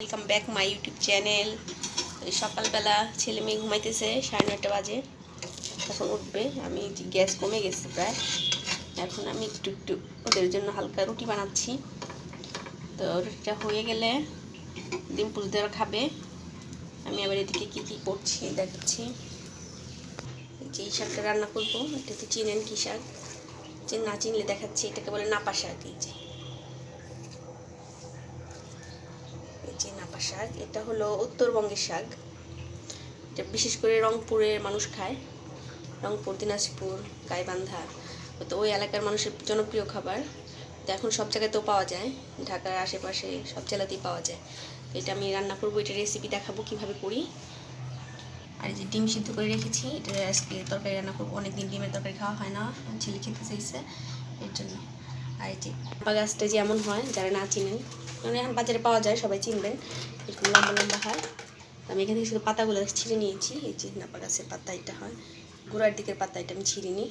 Welcome back my YouTube channel সকালবেলা ছেলে মেয়ে ঘুমাইতেছে, সাড়ে নটা বাজে। এখন উঠবে। আমি গ্যাস কমে গেছে প্রায়। এখন আমি একটু একটু ওদের জন্য হালকা রুটি বানাচ্ছি। তো রুটিটা হয়ে গেলে ডিম দেওয়া খাবে। আমি আবার এদিকে কী কী করছি দেখাচ্ছি। যে শাকটা রান্না করব। এটা এটাতে চিনেন কী শাক। না চিনলে দেখাচ্ছি। এটাকে বলে নাপা শাক। এই যে যে নাপা শাক, এটা হলো উত্তরবঙ্গের শাক। এটা বিশেষ করে রংপুরের মানুষ খায়। রংপুর, দিনাজপুর, গাইবান্ধা। তো ওই এলাকার মানুষের জনপ্রিয় খাবার। তো এখন সব জায়গাতেও পাওয়া যায়। ঢাকার আশেপাশে সব জেলাতেই পাওয়া যায়। তো এটা আমি রান্না করব, এটা রেসিপি দেখাবো কীভাবে করি। আর যে ডিম সিদ্ধ করে রেখেছি, এটা আজকে তরকারি রান্না করব। অনেকদিন ডিমের তরকারি খাওয়া হয় না, ছেলে খেতে চাইছে, এর জন্য। আর যে গাছটা যেমন হয়, যারা না চিনেন মানে এখন বাজারে পাওয়া যায়, সবাই চিনবেন। এরকম লম্বা লম্বা হয় আমি এখান শুধু পাতাগুলো ছিঁড়ে নিয়েছি। এই যে নাপা গাছের পাতা, এটা হয়। গোড়ার দিকের পাতা, এটা আমি ছিঁড়ে নিই।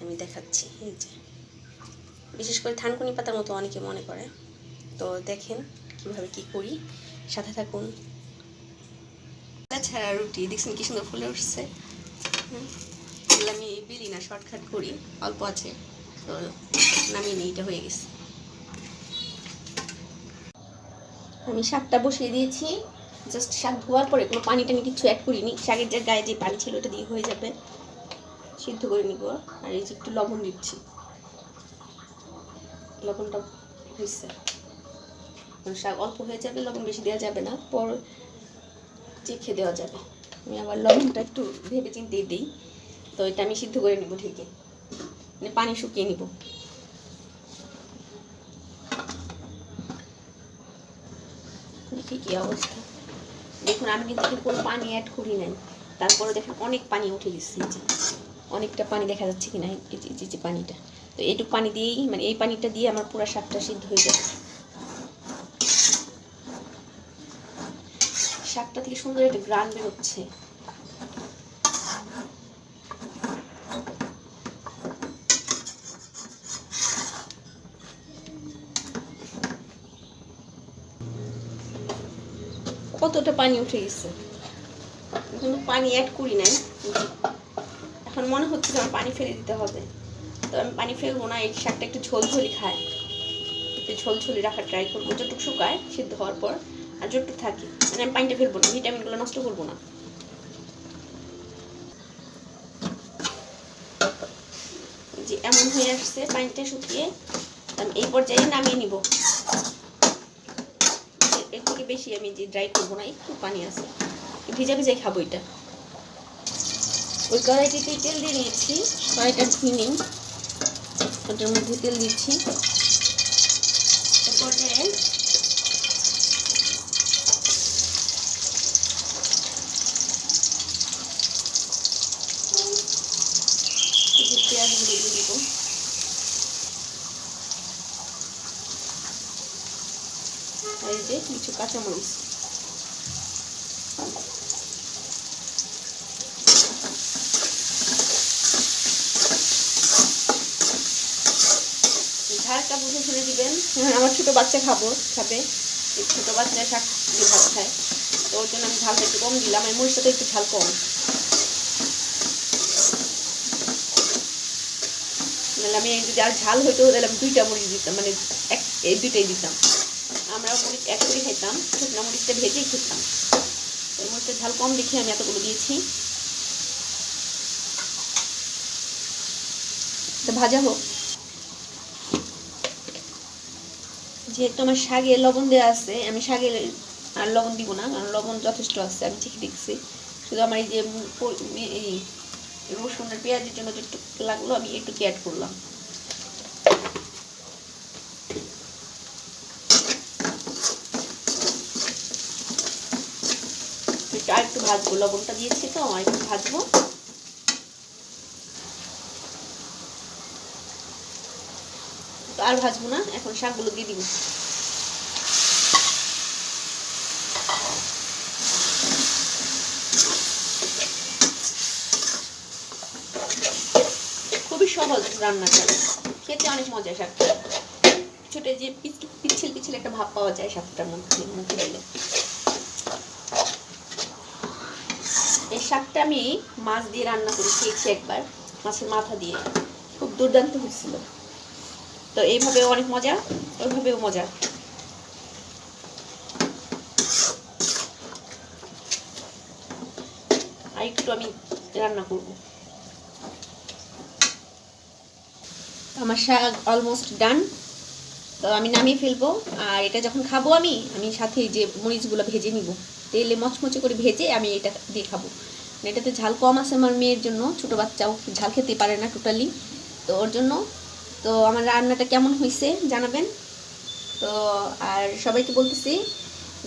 আমি দেখাচ্ছি, এই যে। বিশেষ করে থানকুনি পাতার মতো অনেকে মনে করে। তো দেখেন কীভাবে কি করি। সাথে থাকুন। ছাড়া রুটি, দেখছেন কি সুন্দর ফুলে উঠছে। আমি বেলি না, শর্টকাট করি। অল্প আছে। তো নামিয়ে নিই, এটা হয়ে গেছে। আমি শাকটা বসিয়ে দিয়েছি। জাস্ট শাক ধোয়ার পরে কোনো পানি টানি কিছু অ্যাড করিনি। শাকের যে গায়ে যে পানি ছিল ওটা দিয়ে হয়ে যাবে। সিদ্ধ করে নিব। আর এই যে একটু লবণ দিচ্ছি। লবণটা হয়েছে। শাক অল্প হয়ে যাবে, লবণ বেশি দেওয়া যাবে না। পর চেখে দেওয়া যাবে। আমি আবার লবণটা একটু ভেবে চিন্তেই দিই। তো এটা আমি সিদ্ধ করে নিব ঠিকই মানে পানি শুকিয়ে নিব। ঠিকই অবস্থা? দেখুন, আমি কিন্তু কোনো পানি অ্যাড করি নাই। তারপরে দেখুন অনেক পানি উঠে গেছে যে। অনেকটা পানি দেখা যাচ্ছে কি না, এই যে পানিটা। তো এইটুকু পানি দিয়েই মানে এই পানিটা দিয়ে আমার পুরো শাকটা সিদ্ধ হয়ে যাচ্ছে শাকটা থেকে সুন্দর একটা গ্রান বেরোচ্ছে। কতটা পানি উঠে গেছে? কিন্তু পানি অ্যাড করি নাই। এখন মনে হচ্ছে যে আমার পানি ফেলে দিতে হবে। তো আমি পানি ফেলব না, এই শাকটা একটু ঝোলঝোলি খায় একটু ঝোলঝোলি রাখার ট্রাই করব। যতটুকু শুকায়, সিদ্ধ হওয়ার পর আর যতটুকু থাকে। মানে আমি পানিটা ফেলব না ভিটামিনগুলো নষ্ট করব না। যে এমন হয়ে আসছে পানিটা শুকিয়ে আমি এই পর্যায়ে নামিয়ে নিব। বেশি, আমি যে ড্রাই করব না, একটু পানি আছে। ভিজা ভিজে খাব এটা। ওই কড়াইটিতে তেল দিয়ে নিয়েছি কড়াইটা ধুই ওটার মধ্যে তেল দিচ্ছি। তারপরে এই যে পেঁয়াজগুলো দিয়ে দিব আর এই যে কিছু কাঁচামরিচ। ঝালটা বুঝে শুনে দিবেন। হ্যাঁ, আমার ছোটো বাচ্চা খাব খাবে। ছোটো বাচ্চা শাক দিয়ে ভাত খায়। তো ওর জন্য আমি ঝালটা একটু কম দিলাম এই মরিচটা তো একটু ঝাল কম। নাহলে আমি যদি আর ঝাল হইতো তাহলে আমি দুইটা মরিচ দিতাম মানে এক এই দুইটাই দিতাম। আমরা মরিচ এক করে খেতাম শুকনো মরিচটা ভেজেই খেতাম। তো এই মরিচটা ঝাল কম দেখে আমি এতগুলো দিয়েছি। তো ভাজা হোক। যেহেতু আমার শাকে লবণ দেওয়া আছে, আমি শাকে আর লবণ দিব না, কারণ লবণ যথেষ্ট আছে, আমি ঠিক দেখছি শুধু আমার এই যে রসুন আর পেঁয়াজের জন্য যে যেটুকু লাগল, আমি একটু অ্যাড করলাম। আর একটু ভাজবো। লবণটা দিয়েছি তো, আর একটু ভাজবো। আর ভাজবো না, এখন শাকগুলো দিয়ে দিব। খুবই সহজ রান্নাটা। খেতে অনেক মজা শাকটা। ছোটো যে পিচ্ছিল পিচ্ছিল একটা ভাব পাওয়া যায় শাকটার মধ্যে মুখে দিলে এই শাকটা আমি মাছ দিয়ে রান্না করে খেয়েছি একবার, মাছের মাথা দিয়ে। খুব দুর্দান্ত হয়েছিল। তো এইভাবেও অনেক মজা, ওইভাবেও মজা। আর একটু আমি রান্না করব। আমার শাক অলমোস্ট ডান তো আমি নামিয়ে ফেলব, আর এটা যখন খাব আমি আমি সাথে যে মরিচগুলো ভেজে নিব। তেলে মচমচে করে ভেজে আমি এটা দিয়ে খাব। এটাতে ঝাল কম আছে আমার মেয়ের জন্য, ছোটো বাচ্চাও ঝাল খেতে পারে না টোটালি তো ওর জন্য, তো আমার রান্নাটা কেমন হয়েছে জানাবেন। তো আর সবাইকে বলতেছি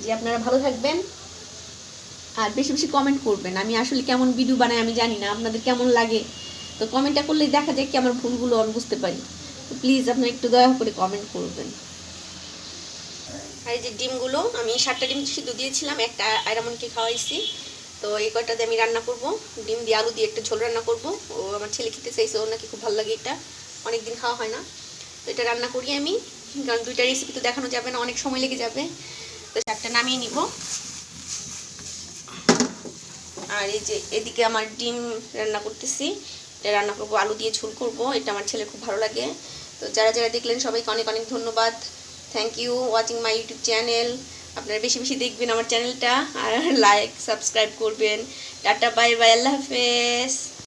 যে আপনারা ভালো থাকবেন, আর বেশি বেশি কমেন্ট করবেন। আমি আসলে কেমন ভিডিও বানাই আমি জানি না, আপনাদের কেমন লাগে? তো কমেন্টটা করলে দেখা যায় কি আমার ভুলগুলো আমি বুঝতে পারি। তো প্লিজ আপনারা একটু দয়া করে কমেন্ট করবেন। আর এই যে ডিমগুলো, আমি সাতটা ডিম সিদ্ধ দিয়েছিলাম, একটা আয়রামনকে খাওয়াইছি। তো এই কয়টাতে আমি রান্না করব? ডিম দিয়ে আলু দিয়ে একটা ঝোল রান্না করব। ও আমার ছেলে খেতে চাইছে, ওর নাকি খুব ভালো লাগে এটা। অনেক দিন খাওয়া হয় না। তো এটা রান্না করি আমি। কারণ দুইটা রেসিপি তো দেখানো যাবে না, অনেক সময় লেগে যাবে। তো শাকটা নামিয়ে নিব। আর এই যে এদিকে আমার ডিম রান্না করতেছি, এটা রান্না করব, আলু দিয়ে ঝোল করব। এটা আমার ছেলে খুব ভালো লাগে। তো যারা যারা দেখলেন, সবাইকে অনেক অনেক ধন্যবাদ। Thank you watching my YouTube channel আপনারা বেশি বেশি দেখবেন আমার চ্যানেলটা। আর লাইক সাবস্ক্রাইব করবেন। টাটা বাই বাই আল্লাহ হাফেজ।